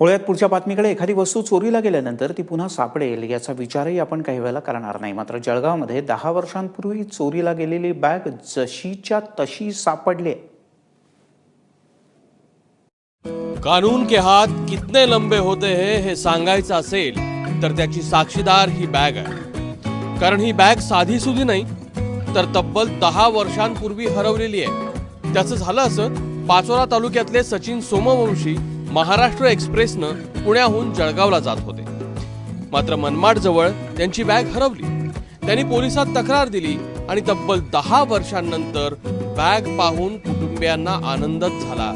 होळ्यात पुढच्या बातमीकडे एखादी वस्तू चोरीला गेल्यानंतर ती पुन्हा सापडेल याचा विचारही आपण काही वेळेला करणार नाही. मात्र जळगावमध्ये दहा वर्षांपूर्वी चोरीला गेलेली बॅग जशीच्या तशी सापडली. आहे. कानून के हात कितने लंबे होते है हे सांगायचं असेल तर त्याची साक्षीदार ही बॅग आहे. कारण ही बॅग साधी सुधी नाही तर तब्बल दहा वर्षांपूर्वी हरवलेली आहे. त्याचं झालं असं पाचोरा तालुक्यातले सचिन सोमवंशी महाराष्ट्र एक्सप्रेसनं पुण्याहून जळगावला जात होते. मात्र मनमाड जवळ त्यांची बॅग हरवली. त्यांनी पोलिसात तक्रार दिली आणि तब्बल दहा वर्षांनंतर बॅग पाहून कुटुंबियांना आनंदच झाला.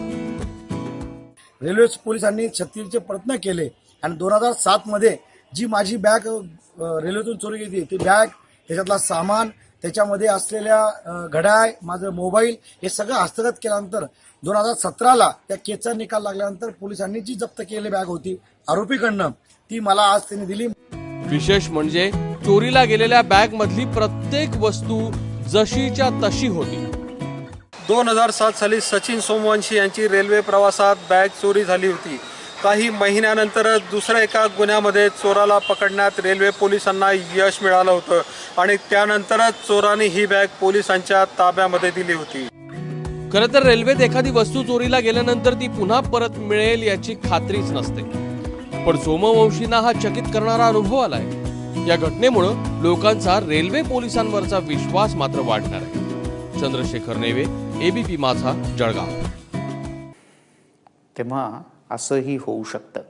रेल्वे पोलिसांनी छत्तीसचे प्रयत्न केले आणि दोन हजार सात मध्ये जी माझी बॅग रेल्वेतून चोरी गेली ती बॅग त्याच्यातला सामान त्याच्यामध्ये असलेल्या घड्याळ माझं मोबाईल हे सगळं हस्तगत केल्यानंतर दोन हजार सतराला त्या केसचा निकाल लागल्यानंतर पोलिसांनी जी जप्त केलेली बॅग होती आरोपीकडनं ती मला आज त्यांनी दिली. विशेष म्हणजे चोरीला गेलेल्या बॅग मधली प्रत्येक वस्तू जशीच्या तशी होती. दोन हजार सात साली सचिन सोमवंशी यांची रेल्वे प्रवासात बॅग चोरी झाली होती. काही महिन्यानंतरच दुसऱ्या एका गुन्ह्यामध्ये चोराला पकडण्यात रेल्वे पोलिसांना यश मिळालं होतं आणि त्यानंतरच चोराने ही बॅग पोलिसांच्या ताब्यामध्ये दिली होती. खरं तर रेल्वेत एखादी वस्तू चोरीला गेल्यानंतर ती पुन्हा परत मिळेल याची खात्रीच नसते. पण सोमवंशींना हा चकित करणारा अनुभव आलाय. या घटनेमुळं लोकांचा रेल्वे पोलिसांवरचा विश्वास मात्र वाढणार आहे. चंद्रशेखर नेवे एबीपी माझा जळगाव. तेव्हा असंही होऊ शकतं.